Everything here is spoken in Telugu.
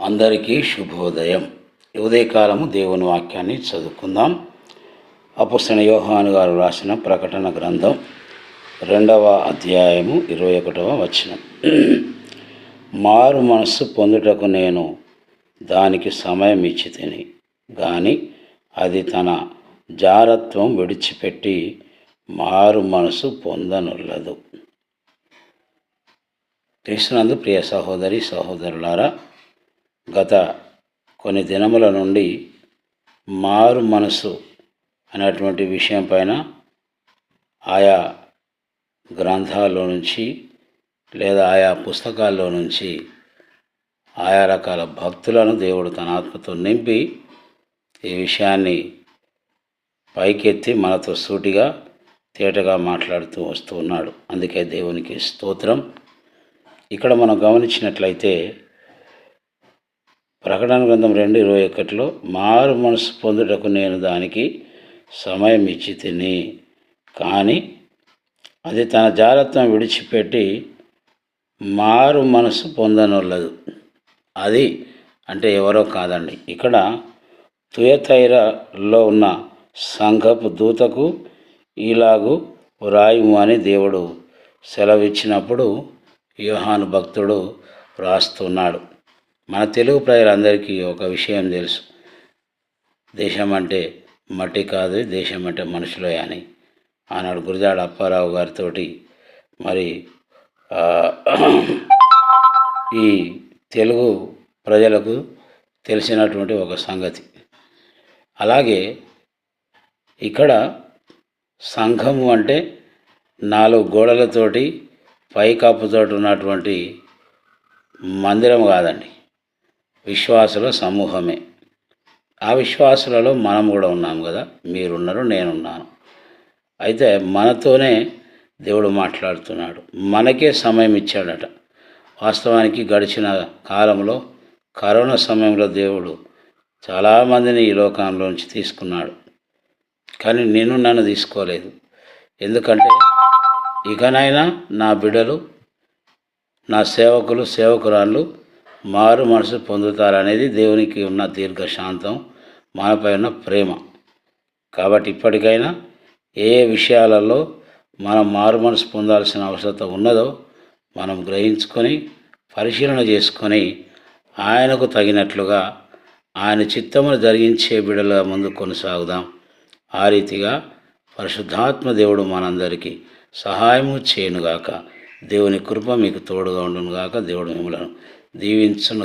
అందరికీ శుభోదయం. ఉదయకాలము దేవుని వాక్యాన్ని చదువుకుందాం. అపుస్తన యోహాను గారు రాసిన ప్రకటన గ్రంథం రెండవ అధ్యాయము ఇరవై ఒకటవ వచనం. మారు మనస్సు పొందుటకు నేను దానికి సమయం ఇచ్చి తిని కానీ అది తన జారత్వం విడిచిపెట్టి మారు మనసు పొందనుల్లదు క్రీస్తునందు ప్రియ సహోదరి సహోదరులారా గత కొన్ని దినముల నుండి మారు మనసు అనేటువంటి విషయం పైన ఆయా గ్రంథాల్లో నుంచి లేదా ఆయా పుస్తకాల్లో నుంచి ఆయా రకాల భక్తులను దేవుడు తన ఆత్మతో నింపి ఈ విషయాన్ని పైకెత్తి మనతో సూటిగా తేటగా మాట్లాడుతూ వస్తూ ఉన్నాడు. అందుకే దేవునికి స్తోత్రం. ఇక్కడ మనం గమనించినట్లయితే ప్రకటన గ్రంథం రెండు ఇరవై ఒకటిలో మారు మనసు పొందుటకు నేను దానికి సమయం ఇచ్చి తిని కానీ అది తన జాగ్రత్తం విడిచిపెట్టి మారు మనసు పొందనుల్లదు. అది అంటే ఎవరో కాదండి. ఇక్కడ తుయతైరలో ఉన్న సంఘపు దూతకు ఇలాగు వ్రాయుము అని దేవుడు సెలవిచ్చినప్పుడు యోహాను భక్తుడు రాస్తున్నాడు మన తెలుగు ప్రజలందరికీ ఒక విషయం తెలుసు. దేశం అంటే మట్టి కాదు దేశం అంటే మనుషులే అని. ఆనాడు గురజాడ అప్పారావు గారితో మరి ఈ తెలుగు ప్రజలకు తెలిసినటువంటి ఒక సంగతి. అలాగే ఇక్కడ సంఘము అంటే నాలుగు గోడలతోటి పైకప్పుతోటి ఉన్నటువంటి మందిరం కాదండి. విశ్వాసుల సమూహమే. ఆ విశ్వాసులలో మనం కూడా ఉన్నాం కదా. మీరున్నారు నేనున్నాను. అయితే మనతోనే దేవుడు మాట్లాడుతున్నాడు. మనకే సమయం ఇచ్చాడట. వాస్తవానికి గడిచిన కాలంలో కరోనా సమయంలో దేవుడు చాలామందిని ఈ లోకంలోంచి తీసుకున్నాడు. కానీ నేను నన్ను తీసుకోలేదు. ఎందుకంటే ఇకనైనా నా బిడ్డలు నా సేవకులు సేవకురాళ్ళు మారు మనసు పొందుతారనేది దేవునికి ఉన్న దీర్ఘశాంతం మనపై ఉన్న ప్రేమ. కాబట్టి ఇప్పటికైనా ఏ విషయాలలో మనం మారు మనసు పొందాల్సిన అవసరత ఉన్నదో మనం గ్రహించుకొని పరిశీలన చేసుకొని ఆయనకు తగినట్లుగా ఆయన చిత్తమును జరిగించే బిడలుగా ముందు కొనసాగుదాం. ఆ రీతిగా పరిశుద్ధాత్మ దేవుడు మనందరికీ సహాయము చేయనుగాక దేవుని కృప మీకు తోడుగా ఉండునుగాక దేవుడు మిమ్మలను దీవించును.